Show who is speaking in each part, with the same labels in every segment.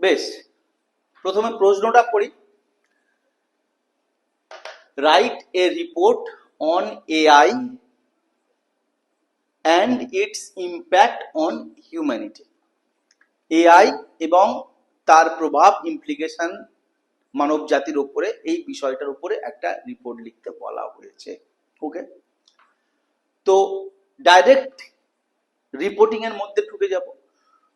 Speaker 1: বেশ, প্রথমে প্রশ্নটা পড়ি। Write a report on AI and its impact on humanity AI এবং তার প্রভাব ইমপ্লিকেশন মানব জাতির উপরে, এই বিষয়টার উপরে একটা রিপোর্ট লিখতে বলা হয়েছে। ওকে তো ডাইরেক্ট রিপোর্টিং এর মধ্যে ঢুকে যাব।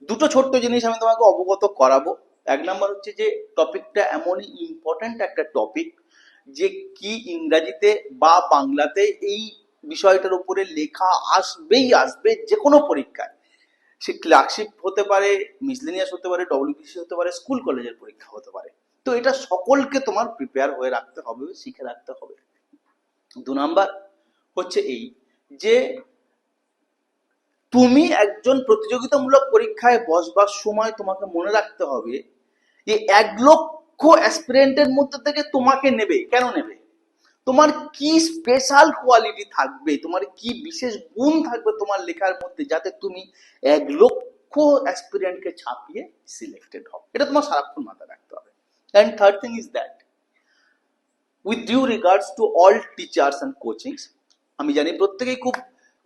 Speaker 1: দুটো ছোট্ট জিনিস আমি তোমাকে অবগত করাবো। এক নাম্বার হচ্ছে যে টপিকটা এমনই ইম্পর্ট্যান্ট একটা টপিক যে কি ইংরাজিতে বা বাংলাতে এই বিষয়টার উপরে লেখা আসবেই আসবে যে কোনো পরীক্ষায়। সে ক্লার্কশিপ হতে পারে মিসলেনিয়াস হতে পারে ডব্লিউবিসি হতে পারে স্কুল কলেজের পরীক্ষা হতে পারে। তো এটা সকলকে তোমার প্রিপেয়ার হয়ে রাখতে হবে, শিখে রাখতে হবে। দু নাম্বার হচ্ছে এই যে তুমি একজন প্রতিযোগিতামূলক পরীক্ষায় বসবার সময় তোমাকে মনে রাখতে হবে যে এক লক্ষ অ্যাসপিরেন্টের মধ্যে থেকে তোমাকে নেবে। কেন নেবে? তোমার কি স্পেশাল কোয়ালিটি থাকবে? তোমার কি বিশেষ গুণ থাকবে তোমার লেখার মধ্যে যাতে তুমি এক লক্ষ অ্যাসপিরেন্টকে ছাপিয়ে সিলেক্টেড হও? এটা তোমার সারাক্ষণ মাথায় রাখতে হবে। And third thing is that with due regards to all teachers and coachings আমি জানি প্রত্যেকেই খুব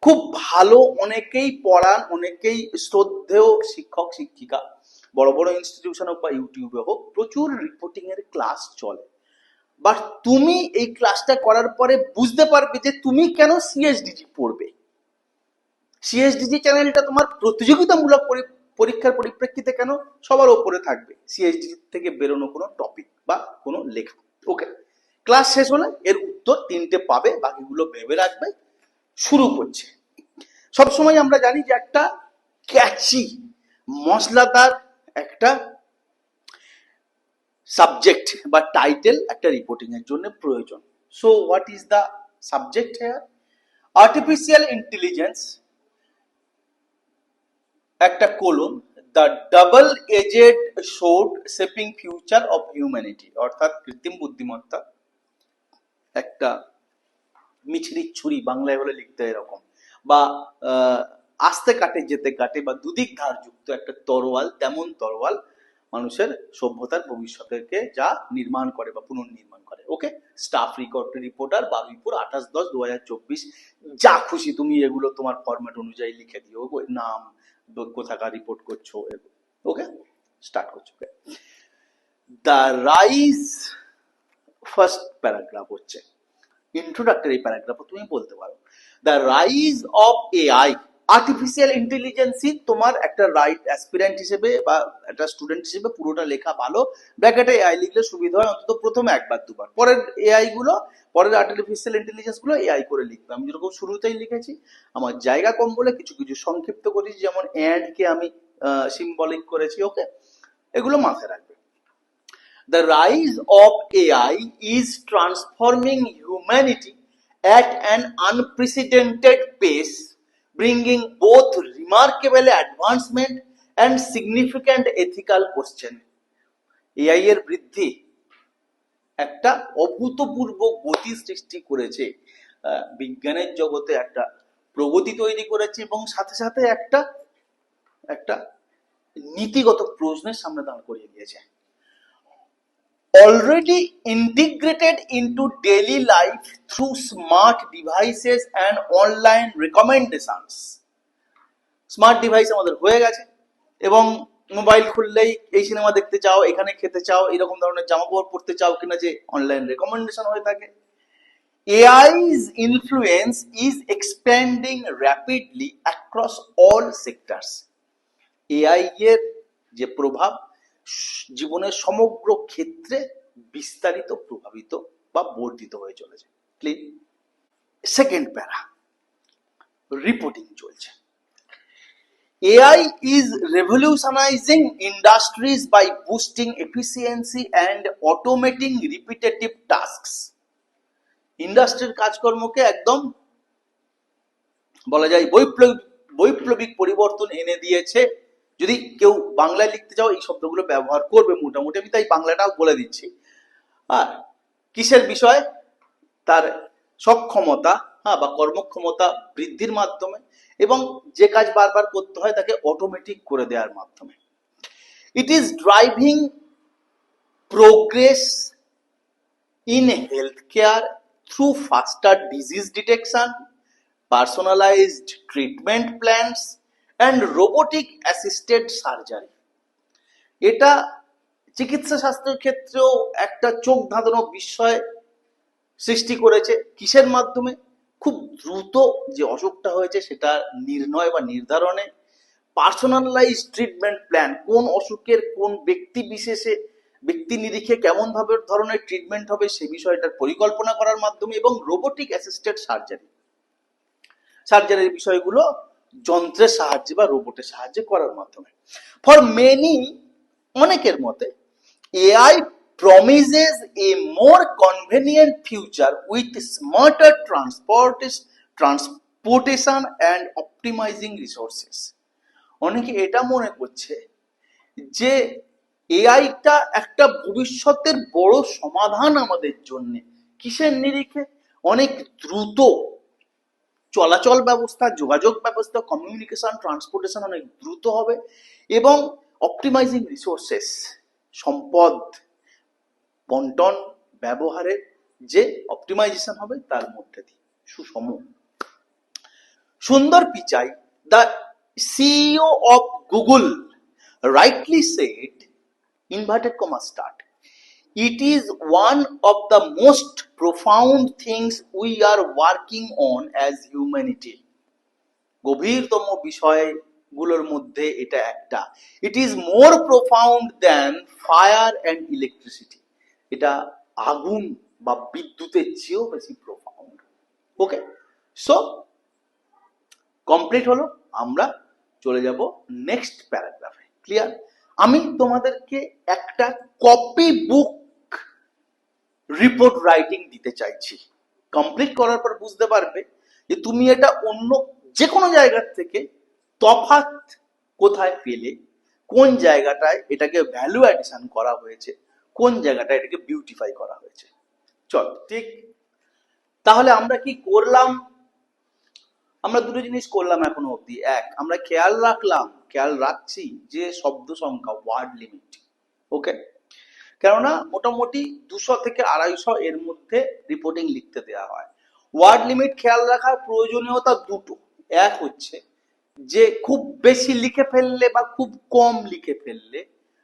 Speaker 1: খুব ভালো অনেকেই পড়ান, অনেকেই শ্রদ্ধেয় শিক্ষক, শিক্ষিকা। বড় বড় ইনস্টিটিউশন হোক বা ইউটিউবে হোক, প্রচুর রিপোর্টিং এর ক্লাস চলে। বাট তুমি এই ক্লাসটা করার পরে বুঝতে পারবে যে তুমি কেন সিএসডিজি পড়বে। সিএসডিজি চ্যানেলটা তোমার প্রতিযোগিতামূলক পরি- পরীক্ষার পরিপ্রেক্ষিতে কেন? সবার ওপরে থাকবে। সিএসডিজি থেকে বেরোনো কোনো টপিক বা কোনো লেখা। ওকে ক্লাস শেষ হলে এর উত্তর তিনটে পাবে, বাকিগুলো ভেবে রাখবে। শুরু করছে। সবসময় আমরা জানি যে একটা ক্যাচি মশলাদার একটা সাবজেক্ট বা টাইটেল একটা রিপোর্টিং এর জন্য প্রয়োজন। So what is the subject here artificial intelligence একটা colon the double edged sword shaping future of humanity অর্থাৎ কৃত্রিম বুদ্ধিমত্তা, একটা মিছরি ছুরি বাংলায় হলে লিখতে এরকম। বা আস্তে কাটে যেতে কাটে বা দুদিক ধার যুক্ত একটা তরোয়াল, তেমন তরোয়াল মানুষের সভ্যতার ভবিষ্যতেরকে যা নির্মাণ করে বা পুনর্নির্মাণ করে। Okay staff record reporter Baruipur আঠাশ দশ দু হাজার চব্বিশ। যা খুশি তুমি এগুলো তোমার ফরম্যাট অনুযায়ী লিখে দিও। নাম কোথাকার রিপোর্ট করছ ওকে স্টার্ট করছ। দ্য রাইজ ফার্স্ট প্যারাগ্রাফ হচ্ছে। ইন্ট্রোডাক্টরি প্যারাগ্রাফ তুমি বলতে পারো। The rise of AI artificial ইন্টেলিজেন্সই তোমার একটা রাইট অ্যাসপিরেন্ট হিসেবে বা একটা স্টুডেন্ট হিসেবে পুরোটা লেখা ভালো। ব্র্যাকেটে এআই লিখলে সুবিধা হয়, অন্তত প্রথমে একবার দুবার। পরের এআই গুলো, পরের আর্টিফিশিয়াল ইন্টেলিজেন্সগুলো এআই করে লিখবে। আমি যেরকম শুরুতেই লিখেছি, আমার জায়গা কম বলে কিছু কিছু সংক্ষিপ্ত করেছি, যেমন অ্যান্ড কে আমি সিম্বলিক করেছি ওকে এগুলো মাথায় রাখবে। The rise of AI is transforming humanity at an unprecedented pace, bringing both remarkable advancement and significant ethical question. AI এর বৃদ্ধি একটা অভূতপূর্ব গতি সৃষ্টি করেছে বিজ্ঞানের জগতে একটা প্রগতি তৈরি করেছে এবং সাথে সাথে একটা একটা নীতিগত প্রশ্নের সামনে দাঁড় করিয়ে দিয়েছে already integrated into daily life through smart devices and online recommendations smart device আমাদের হয়ে গেছে এবং মোবাইল খুললেই এই সিনেমা দেখতে চাও এখানে খেতে চাও এরকম ধরনের জামা কাপড় পরতে চাও কিনা যে অনলাইন রেকমেন্ডেশন হয়ে থাকে AI's influence is expanding rapidly across all sectors. AI এর যে প্রভাব জীবনের সমগ্র ক্ষেত্রে বিস্তারিত, প্রভাবিত বা বর্ধিত হয়ে চলেছে। ক্লিন সেকেন্ড প্যারা রিপোর্টিং চলছে। AI is revolutionizing industries by boosting efficiency and automating repetitive tasks. ইন্ডাস্ট্রির কাজকর্মকে একদম বলা যায় বৈপ্লবিক বৈপ্লবিক পরিবর্তন এনে দিয়েছে। যদি কেউ বাংলায় লিখতে চাও এই শব্দগুলো ব্যবহার করবে মোটামুটি। আমি তাই বাংলাটাও বলে দিচ্ছি। আর কিসের বিষয়? তার সক্ষমতা হ্যাঁ বা কর্মক্ষমতা বৃদ্ধির মাধ্যমে এবং যে কাজ বারবার করতে হয় তাকে অটোমেটিক করে দেওয়ার মাধ্যমে। It is driving driving in health care through faster disease detection personalised treatment plans, and robotic assisted surgery এটা চিকিৎসা শাস্ত্রের ক্ষেত্রেও একটা চোখ ধাঁধানো বিষয় সৃষ্টি করেছে। কিসের মাধ্যমে? খুব দ্রুত যে অসুখটা হয়েছে সেটা নির্ণয় বা নির্ধারণে পার্সোনালাইজ ট্রিটমেন্ট প্ল্যান কোন অসুখের কোন ব্যক্তি বিশেষে ব্যক্তি নিরিখে কেমন ভাবে ধরনের ট্রিটমেন্ট হবে সে বিষয়টার পরিকল্পনা করার মাধ্যমে এবং রোবোটিক অ্যাসিস্টেড সার্জারি সার্জারির বিষয়গুলো যন্ত্রের সাহায্যে বা রোবটের সাহায্যে করার মাধ্যমে। ফর মেনি অনেকের মতে AI promises a more convenient future with smarter transport transportation and optimizing resources অনেকে এটা মনে করছে যে এআইটা একটা ভবিষ্যতের বড় সমাধান আমাদের জন্য। কিসের নিরিখে? অনেক দ্রুত চলাচল ব্যবস্থা, যোগাযোগ ব্যবস্থা কমিউনিকেশন ট্রান্সপোর্টেশন অনেক দ্রুত হবে এবং অপটিমাইজিং রিসোর্সেস সম্পদ, বন্টন, ব্যবহারের যে অপটিমাইজেশন হবে তার মধ্যে দিয়ে, সুষম। Sundar Pichai the CEO of Google rightly said inverted comma start it is one of the most profound things we are working on as humanity. গভীরতম বিষয়গুলোর মধ্যে এটা একটা। It is more profound than fire and electricity এটা আগুন বা বিদ্যুতের চেয়েও বেশি প্রোফাউন্ড ওকে সো কমপ্লিট হলো। আমরা চলে যাব নেক্সট প্যারাগ্রাফে ক্লিয়ার আমি তোমাদেরকে একটা কপি বুক রিপোর্ট রাইটিং দিতে চাইছি। কমপ্লিট করার পর বুঝতে পারবে যে তুমি এটা অন্য যে কোনো জায়গার থেকে তফাৎ কোথায় পেলে, কোন জায়গাটায় এটাকে ভ্যালু অ্যাডিশন করা হয়েছে, কোন জায়গাটায় এটাকে বিউটিফাই করা হয়েছে। চল, ঠিক। তাহলে আমরা কি করলাম? আমরা দুটো জিনিস করলাম এখনও অবধি। এক, আমরা খেয়াল রাখলাম, খেয়াল রাখছি যে শব্দ সংখ্যা ওয়ার্ড লিমিট ওকে কেননা মোটামুটি দুশো থেকে আড়াইশো এর মধ্যে রিপোর্টিং লিখতে দেওয়া হয়। ওয়ার্ড লিমিট খেয়াল রাখার প্রয়োজনীয়তা দুটো। এক হচ্ছে যে খুব বেশি লিখে ফেললে বা খুব কম লিখে ফেললে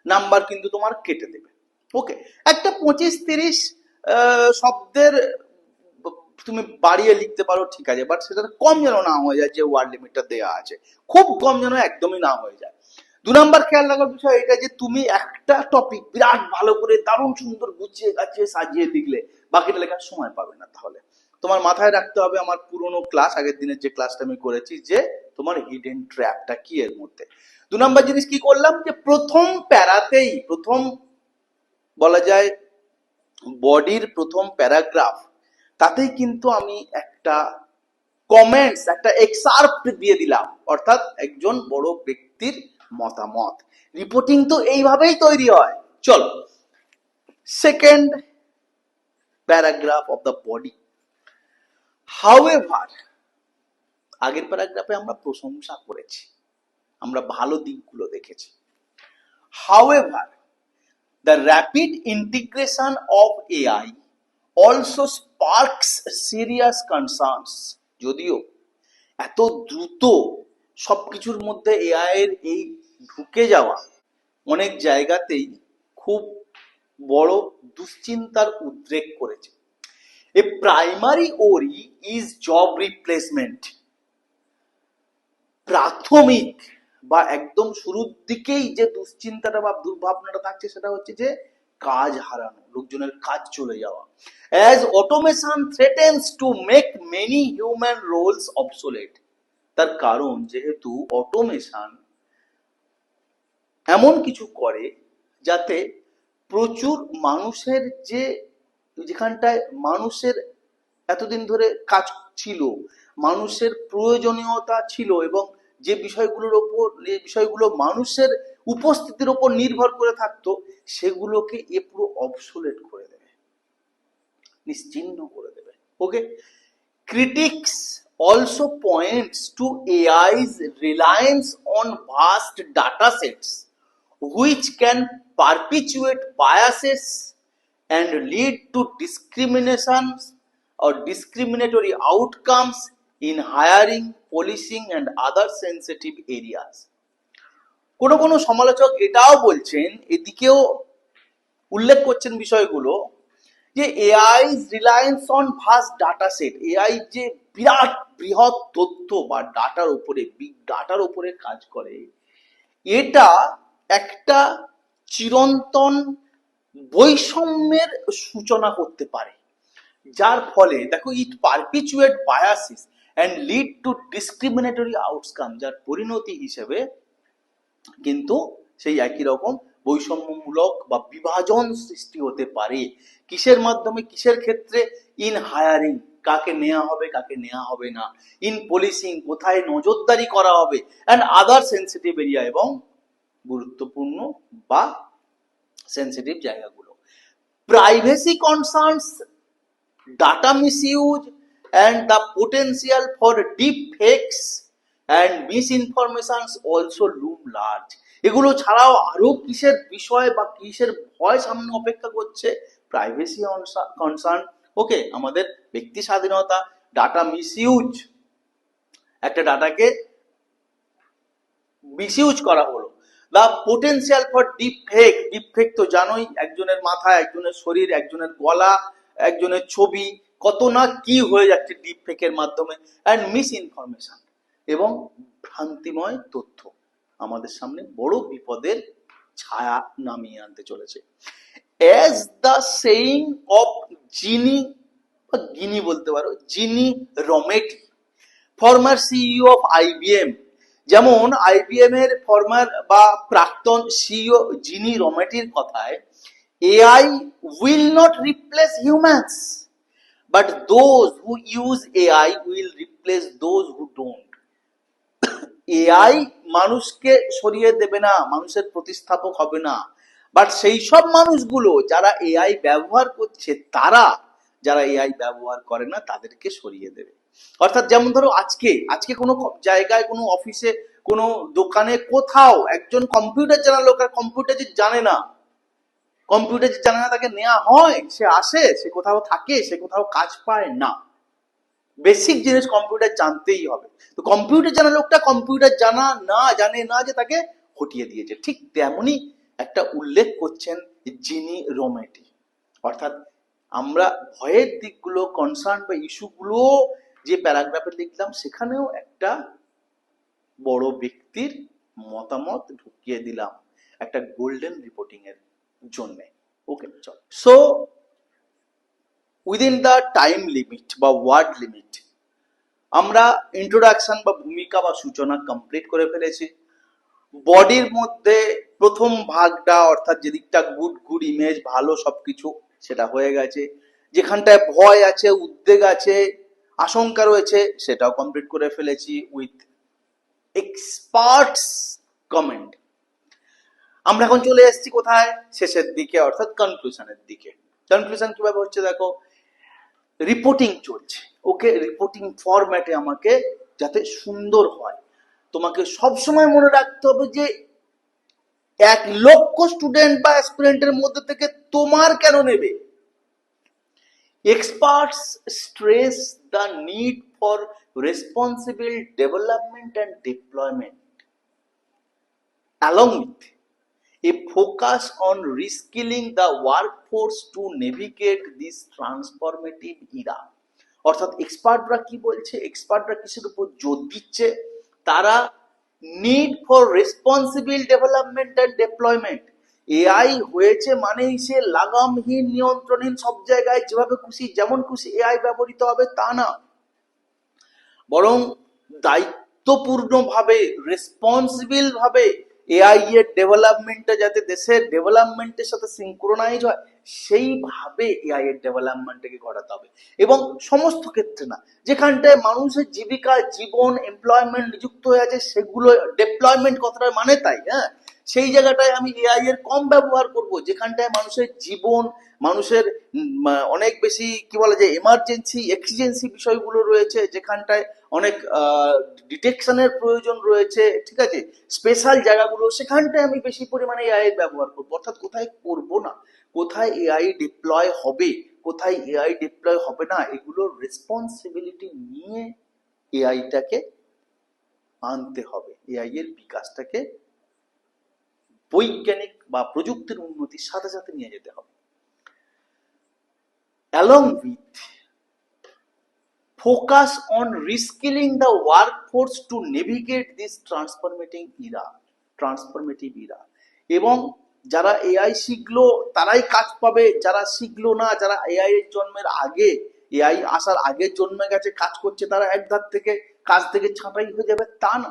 Speaker 1: নাম্বার কিন্তু তোমার কেটে দেবে। ওকে একটা পঁচিশ তিরিশ শব্দের তুমি বাড়িয়ে লিখতে পারো, ঠিক আছে। বাট সেটা কম যেন না হয়ে যায় যে ওয়ার্ড লিমিটটা দেওয়া আছে। খুব কম যেন একদমই না হয়ে যায়। দু নম্বর খেয়াল রাখার বিষয় এটা যে তুমি একটা টপিক বিরাট ভালো করে, দারুণ সুন্দর গুছিয়ে গাছিয়ে সাজিয়ে লিখলে বাকিটা লেখার সময় পাবে না তাহলে। তোমার মাথায় রাখতে হবে আমার পুরোনো ক্লাস আগের দিনের যে ক্লাসটা আমি করেছি যে তোমার হিডেন ট্র্যাপটা কি এর মধ্যে? দু নম্বর জিনিস কি করলাম যে প্রথম প্যারাতেই, প্রথম বলা যায় বডির প্রথম প্যারাগ্রাফ তাতেই কিন্তু আমি একটা কমেন্টস একটা এক্সার্প্ট দিয়ে দিলাম। অর্থাৎ একজন বড় ব্যক্তির মতামত। রিপোর্টিং তো এইভাবেই তৈরি হয়। চলো second paragraph of the body however আগের প্যারাগ্রাফে আমরা প্রশংসা করেছি। আমরা ভালো দিকগুলো দেখেছি। However the rapid integration of AI also sparks serious concerns যদিও এত দ্রুত সবকিছুর মধ্যে এআই এর এই ঢুকে যাওয়া অনেক জায়গাতেই খুব বড় দুশ্চিন্তার উদ্রেক করেছে। A primary worry is job replacement প্রাথমিক বা একদম শুরুর দিকেই যে দুশ্চিন্তাটা বা দুর্ভাবনাটা থাকছে সেটা হচ্ছে যে কাজ হারানো, লোকজনের কাজ চলে যাওয়া। As automation threatens to make many human roles obsolete তার কারণ যেহেতু অটোমেশন এমন কিছু করে যাতে প্রচুর মানুষের যে যেখানটায় মানুষের এতদিন ধরে কাজ ছিল, মানুষের প্রয়োজনীয়তা ছিল এবং যে বিষয়গুলোর ওপর, যে বিষয়গুলো মানুষের উপস্থিতির ওপর নির্ভর করে থাকতো, সেগুলোকে এ পুরো অবসোলেট করে দেবে। নিশ্চিহ্ন করে দেবে। Okay critics also points to AI's reliance on vast data sets which can perpetuate biases and lead to discriminations or discriminatory outcomes in hiring, policing, and other sensitive areas. কোনো কোনো সমালোচক এটাও বলছেন এদিকেও উল্লেখ করছেন বিষয়গুলো যে AI reliance on vast data set AI যে বিরাট বৃহৎ তথ্য বা ডাটার উপরে বিগ ডাটার উপরে কাজ করে এটা একটা চিরন্তন বৈষম্যের সূচনা করতে পারে। যার ফলে দেখো it perpetuate biases and lead to discriminatory outcome যার পরিণতি হিসেবে কিন্তু সেই একই রকম বৈষম্যমূলক বা বিভাজন সৃষ্টি হতে পারে। কিসের মাধ্যমে? কিসের ক্ষেত্রে? ইন হায়ারিং কাকে নেওয়া হবে, কাকে নেওয়া হবে না। ইন পলিসিং কোথায় নজরদারি করা হবে? অ্যান্ড আদার সেন্সিটিভ এরিয়া এবং গুরুত্বপূর্ণ বা সেন্সিটিভ জায়গাগুলো। Privacy concerns data misuse, and the potential for deep fakes and misinformations also loom large এগুলো ছাড়াও আরও কিসের বিষয় বা কিসের ভয় সামনে অপেক্ষা করছে? প্রাইভেসি কনসার্ন ওকে আমাদের ব্যক্তি স্বাধীনতা ডাটা মিসইউজ একটা ডাটাকে মিসইউজ করা হলো। বা potential for deep fake deep fake তো জানোই, একজনের মাথা একজনের শরীর, একজনের গলা, একজনের ছবি, কত না কি হয়ে যাচ্ছে ডিপ ফেকের মাধ্যমে অ্যান্ড মিস ইনফরমেশন এবং ভ্রান্তিময় তথ্য আমাদের সামনে বড় বিপদের ছায়া নামিয়ে আনতে চলেছে। As the saying of Ginni বা গিনি বলতে পারো Ginni Rometty former CEO of IBM যেমন আইবিএম এর ফর্মার বা প্রাক্তন সিইও জিনি রমেটির কথায় AI will not replace humans but those who use AI will replace those who don't AI মানুষকে সরিয়ে দেবে না, মানুষের প্রতিস্থাপক হবে না বাট সেই সব মানুষগুলো যারা এআই ব্যবহার করছে, তারা যারা এআই ব্যবহার করে না, তাদেরকে সরিয়ে দেবে। অর্থাৎ যেমন ধরো আজকে আজকে কোনো জায়গায় কোনো অফিসে কোনো দোকানে কোথাও একজন কম্পিউটার জানা লোক আর কম্পিউটার যে জানে না কম্পিউটার যে জানে না তাকে নেওয়া হয়, সে আসে, সে কোথাও থাকে, সে কোথাও কাজ পায় না। বেসিক জিনিস কম্পিউটার জানতেই হবে। তো কম্পিউটার জানা লোকটা কম্পিউটার জানা না, জানে না যে তাকে হটিয়ে দিয়েছে। ঠিক তেমনই একটা উল্লেখ করছেন জিনি রোমেটি। অর্থাৎ আমরা ভয়ের দিকগুলো কনসার্ন বা ইস্যুগুলো যে প্যারাগ্রাফে লিখলাম সেখানেও একটা বড় ব্যক্তির মতামত ঢুকিয়ে দিলাম একটা গোল্ডেন রিপোর্টিং এর জন্যে। ওকে চল। So within the time limit বা ওয়ার্ড লিমিট আমরা ইন্ট্রোডাকশন বা ভূমিকা বা সূচনা কমপ্লিট করে ফেলেছি। বডির মধ্যে প্রথম ভাগটা, অর্থাৎ যেদিকটা গুড গুড ইমেজ ভালো সবকিছু সেটা হয়ে গেছে। যেখানটায় ভয় আছে, উদ্বেগ আছে, আশঙ্কা রয়েছে, সেটাও কমপ্লিট করে ফেলেছি উইথ এক্সপার্টস কমেন্ট আমরা এখন চলে এসেছি কোথায়? শেষের দিকে, অর্থাৎ কনক্লুশনের দিকে। কনক্লুশন কীভাবে হচ্ছে দেখো? রিপোর্টিং চলছে। ওকে রিপোর্টিং ফরম্যাটে আমাকে যাতে সুন্দর হয়। তোমাকে সব সময় মনে রাখতে হবে যে এক লক্ষ স্টুডেন্ট বা অ্যাসপিরেন্টের মধ্যে থেকে তোমার কেন নেবে? Experts stress the need for responsible development and deployment along with, a focus on reskilling the workforce to navigate this transformative era. অর্থাৎ এক্সপার্টরা কি বলছে? এক্সপার্টরা কিসের উপর জোর দিচ্ছে? তারা need for responsible development and deployment AI হয়েছে মানেই সে লাগামহীন, নিয়ন্ত্রণহীন সব জায়গায় যেভাবে খুশি, যেমন খুশি এআই ব্যবহৃত হবে তা না। বরং দায়িত্বপূর্ণভাবে রেসপন্সিবল ভাবে এআই এর ডেভেলপমেন্টটা যাতে দেশের ডেভেলপমেন্টের সাথে সিঙ্ক্রোনাইজ হয় সেইভাবে এআই এর ডেভেলপমেন্টটাকে ঘটাতে হবে। এবং সমস্ত ক্ষেত্রে না, যেখানটায় মানুষের জীবিকা, জীবন এমপ্লয়মেন্ট নিযুক্ত হয়ে আছে, সেগুলো ডেপ্লয়মেন্ট কথাটা মানে তাই হ্যাঁ? সেই জায়গাটায় আমি এআই এর কম ব্যবহার করব, যেখানটায় মানুষের জীবন, মানুষের অনেক বেশি কি বলা যায় এমার্জেন্সি এক্সিজেন্সি বিষয়গুলো রয়েছে, যেখানটায় অনেক ডিটেকশনের প্রয়োজন রয়েছে, ঠিক আছে? স্পেশাল জায়গাগুলো, সেখানটায় আমি বেশি পরিমাণে এআই এর ব্যবহার করব। অর্থাৎ কোথায় করব না? কোথায় এআই ডিপ্লয় হবে, কোথায় এআই ডিপ্লয় হবে না এগুলোর রেসপন্সিবিলিটি নিয়ে এআইটাকে আনতে হবে। এআই এর বিকাশটাকে বৈজ্ঞানিক বা প্রযুক্তির উন্নতির সাথে সাথে নিয়ে যেতে হবে। Along with focus on reskilling the workforce to navigate this transforming era transformative era এবং যারা এআই শিখলো, তারাই কাজ পাবে। যারা শিখলো না, যারা এআই এর জন্মের আগে এআই আসার আগে জন্মে গেছে, কাজ করছে, তারা এক ধার থেকে কাজ থেকে ছাঁটাই হয়ে যাবে, তা না।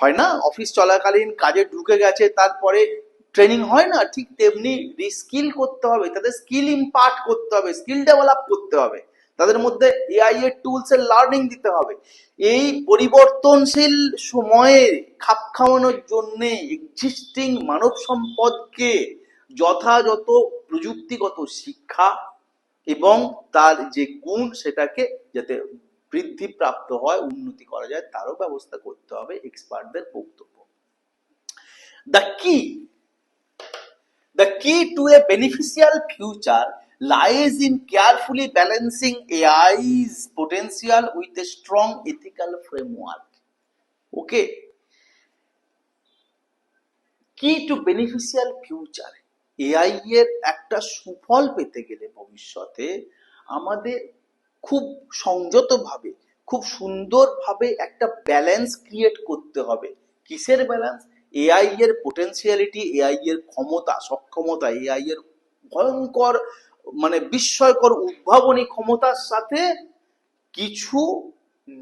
Speaker 1: হয় না? অফিস চলাকালীন কাজে ঢুকে গেছে, তারপরে ট্রেনিং হয় না? ঠিক তেমনি রিস্কিল করতে হবে, তাদের স্কিল ইম্পার্ট করতে হবে স্কিল ডেভেলপ করতে হবে। তাদের মধ্যে এআই এর টুলস এর লার্নিং দিতে হবে। এই পরিবর্তনশীল সময়ে খাপ খাওয়ানোর জন্য এক্সিস্টিং মানব সম্পদকে যথাযথ প্রযুক্তিগত শিক্ষা এবং তার যে গুণ সেটাকে যাতে বৃদ্ধি প্রাপ্ত হয়, উন্নতি করা যায়, তারও ব্যবস্থা করতে হবে এক্সপার্টদের বক্তব্য। The key The key to a beneficial future lies in carefully balancing AI's potential with a strong ethical framework. Okay. Key to beneficial future AI এর একটা সুফল পেতে গেলে ভবিষ্যতে আমাদের খুব সংযতভাবে, খুব সুন্দরভাবে একটা ব্যালেন্স ক্রিয়েট করতে হবে কিসের ব্যালেন্স এআই এর পোটেনশিয়ালিটি এআই এর ক্ষমতা, সক্ষমতা এআই এর ভয়ঙ্কর মানে বিস্ময়কর উদ্ভাবনী ক্ষমতার সাথে কিছু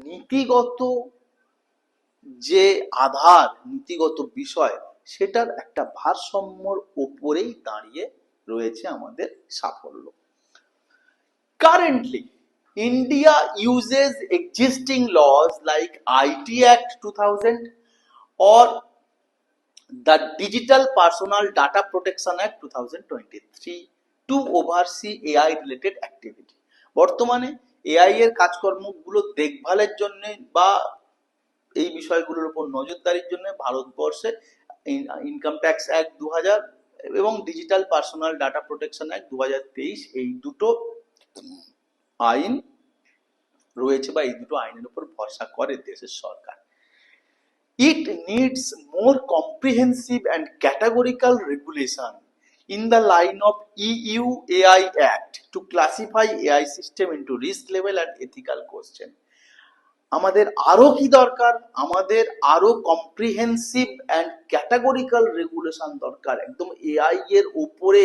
Speaker 1: নীতিগত যে আধার, নীতিগত বিষয়, সেটার একটা ভারসাম্যর ওপরেই দাঁড়িয়ে রয়েছে আমাদের সাফল্য। Currently India uses existing laws like IT act two thousand or the digital personal data protection act two thousand twenty three to oversee AI related activity বর্তমানে এআই এর কাজকর্মগুলো দেখভালের জন্য বা এই বিষয়গুলোর উপর নজরদারির জন্য ভারতবর্ষে ইনকাম ট্যাক্স অ্যাক্ট দু এবং digital personal data protection act দু এই দুটো আইন রয়েছে বা এই দুটো আইনের উপর ভরসা করে দেশের সরকার। It needs more comprehensive and categorical regulation in the line of EU AI Act to classify AI system into risk level and ethical question. আমাদের আরও কি দরকার? আমাদের আরও কম্প্রিহেন্সিভ অ্যান্ড ক্যাটাগরিক্যাল রেগুলেশন দরকার। একদম এআই এর উপরে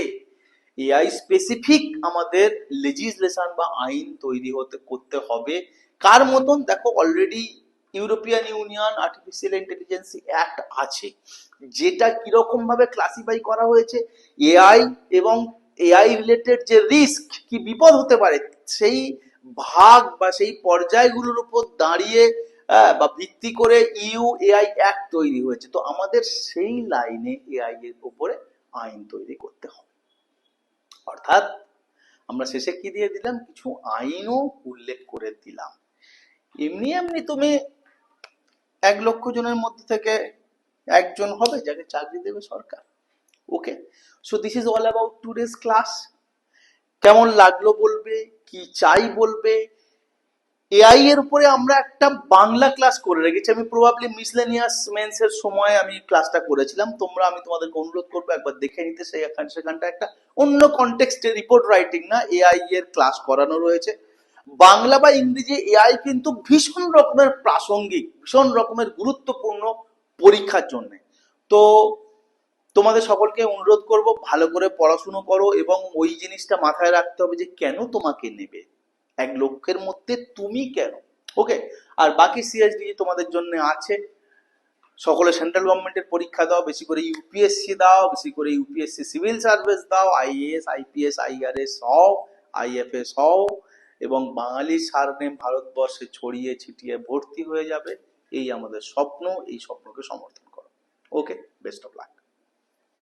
Speaker 1: এআই স্পেসিফিক আমাদের লেজিসলেশন বা আইন তৈরি হতে, করতে হবে। কার মতন? দেখো already European Union artificial intelligence act আছে, যেটা কীরকম ভাবে ক্লাসিফাই করা হয়েছে এআই এবং এআই রিলেটেড যে রিস্ক কি বিপদ হতে পারে, সেই ভাগ বা সেই পর্যায়গুলোর উপর দাঁড়িয়ে বা ভিত্তি করে ইউ এআই অ্যাক্ট তৈরি হয়েছে। তো আমাদের সেই লাইনে এআই এর উপরে আইন তৈরি করতে হবে। অর্থাৎ আমরা শেষে কি দিয়ে দিলাম? কিছু আইনও উল্লেখ করে দিলাম। এমনি এমনি তুমি এক লক্ষ জনের মধ্যে থেকে একজন হবে যাকে চাকরি দেবে সরকার। Okay so this is all about today's class কেমন লাগল বলবে? কি চাই বলবে? এআই এর উপরে আমরা একটা বাংলা ক্লাস করে রেখেছি। আমি প্রবাবলি মিসলেনিয়াস মেন্স এর সময় আমি ক্লাসটা করেছিলাম। তোমরা, আমি তোমাদেরকে অনুরোধ করব একবার দেখে নিতে। সেই সেখানটা একটা অন্য কনটেক্সটে রিপোর্ট রাইটিং না এআই এর ক্লাস করানো রয়েছে। বাংলা বা ইংরেজি এআই কিন্তু ভীষণ রকমের প্রাসঙ্গিক, ভীষণ রকমের গুরুত্বপূর্ণ পরীক্ষার জন্য। তো তোমাদের সকলকে অনুরোধ করব, ভালো করে পড়াশুনো করো এবং ওই জিনিসটা মাথায় রাখতে হবে যে কেন তোমাকে নেবে? এক লক্ষ্যের মধ্যে তুমি কেন? ওকে আর বাকি সিএসডি তোমাদের জন্য আছে। সকলে সেন্ট্রাল গভর্নমেন্টের পরীক্ষা দাও, বেশি করে ইউপিএসসি দাও, বেশি করে ইউপিএসসি সিভিল সার্ভিস দাও আইএএস আইপিএস আইআরএস হও আইএফএস হও এবং বাঙালি সারনেম ভারতবর্ষে ছড়িয়ে ছিটিয়ে ভর্তি হয়ে যাবে, এই আমাদের স্বপ্ন, এই স্বপ্নকে সমর্থন করো। ওকে বেস্ট অফ লাক